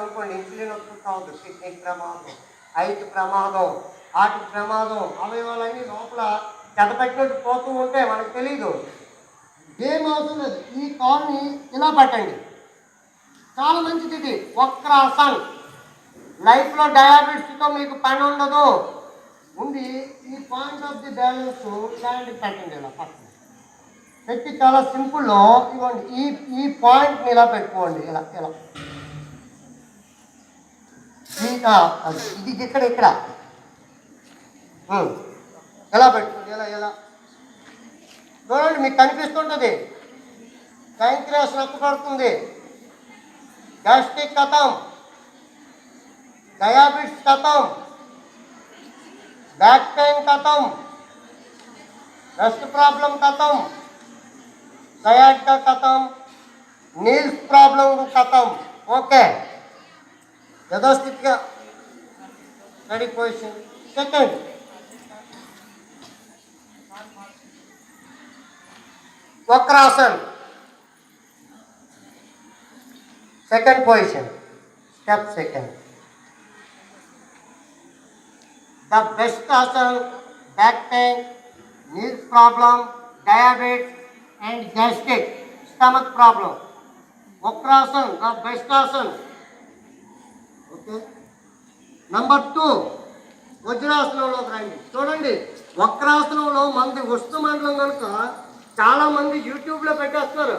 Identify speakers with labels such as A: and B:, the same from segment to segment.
A: అనుకోండి ఇన్సులిన్ వస్తుంది కావద్దు కిడ్నీ ప్రమాదం ఐదు ప్రమాదం హార్ట్ ప్రమాదం అవయవాలన్నీ లోపల చెదపెట్టినట్టు పోతూ ఉంటే మనకు తెలియదు ఏమవుతున్నది ఈ కాల్ని ఇలా పట్టండి. చాలా మంచిది ఇది వక్రాసన్ లైఫ్లో డయాబెటీస్తో మీకు పని ఉండదు. ఉండి ఈ పాయింట్ ఆఫ్ ది బ్యాలెన్స్ ఇలాంటి పెట్టండి ఇలా పక్కన. పెట్టి చాలా సింపుల్లో ఇవ్వండి ఈ ఈ పాయింట్ని ఇలా పెట్టుకోండి ఇలా ఇలా. ఈ ఇది ఇక్కడ ఇక్కడ ఎలా పెట్టుకోండి ఎలా ఎలా? చూడండి మీకు కనిపిస్తుంటుంది. ప్యాంక్రియాస్ నొప్పి పడుతుంది గ్యాస్ట్రిక్ కథం. డయాబెటిస్ కథం. బ్యాక్ పెయిన్ కథం. రెస్ట్ ప్రాబ్లం కథం. సయాటికా కథం. నీల్స్ ప్రాబ్లం కథం. Okay. యథాస్థితిగా ready position second vakrasan second position step second the best asan back pain knees problem diabetes and gastric stomach problem vakrasan the best asan okay? Number two వజ్రాసనంలోకి రండి చూడండి వక్రాసనంలో మంది వస్తు మండలం కనుక చాలా మంది యూట్యూబ్లో పెట్టేస్తున్నారు.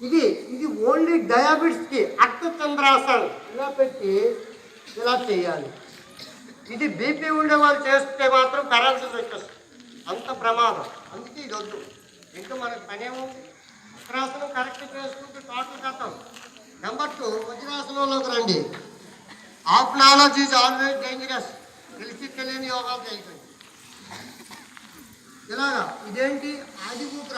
A: ఇది ఇది ఓన్లీ డయాబెటిస్కి అర్థచంద్రాసనం ఇలా పెట్టి ఇలా చేయాలి. ఇది బీపీ ఉండే వాళ్ళు చేస్తే మాత్రం పెరాలసిస్ వచ్చేస్తుంది. అంత ప్రమాదం. అందుకే ఇది వద్దు ఇంకా మనకు పనేముంది వక్రాసనం కరెక్ట్ చేసుకుంటే టోటల్ కథం నెంబర్ టూ వజ్రాసనంలోకి రండి. ఆప్నాలజీ నాలెడ్జ్ ఈజ్ ఆల్వేస్ డేంజరస్ తెలిసి తెలియని యోగాలు చేయకండి. ఇలాగా ఇదేంటి? ఆదిపూత్ర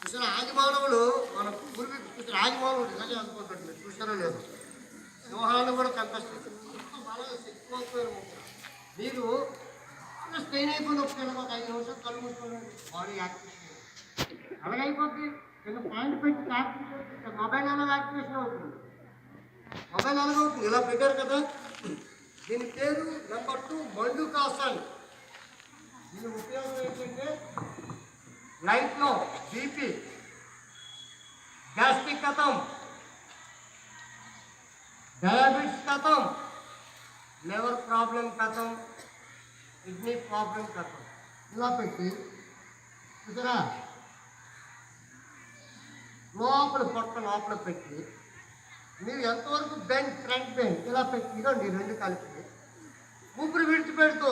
A: చూసిన ఆదిమానవులు మన పూర్వీకులు చూసిన ఆదిమానవుడు ఇలాగే అనుకుంటాడు మీరు చూసారో లేదు. సింహాలను కూడా కనిపిస్తుంది మీరు స్టెయిన్ అయిపోయిన ఒకసారి ఒక ఐదు నిమిషాలు కళ్ళు మూసుకోండి. బాడీ యాక్టివ్ అలాగైపోతుంది చిన్న పాయింట్ పెట్టి యాక్టివేషన్ మొబైల్ ఎలా యాక్టివేషన్ అవుతుంది మొబైల్ ఎలాగవుతుంది ఇలా పెట్టారు కదా దీని పేరు నెంబర్ టూ మండుకాసన్ దీని ఉపయోగం ఏంటంటే లైఫ్లో బీపీ గ్యాస్ట్రిక్ కథం డయాబెటిస్ కథం లివర్ ప్రాబ్లం కథం కిడ్నీ ప్రాబ్లం కథం ఇలా పెట్టి చూసారా లోపల పొట్ట లోపల పెట్టి మీరు ఎంతవరకు బెండ్ ఫ్రంట్ బెండ్ ఇలా పెట్టి ఇదండి రెండు కలిపి ఊపిరి విడిచిపెడుతూ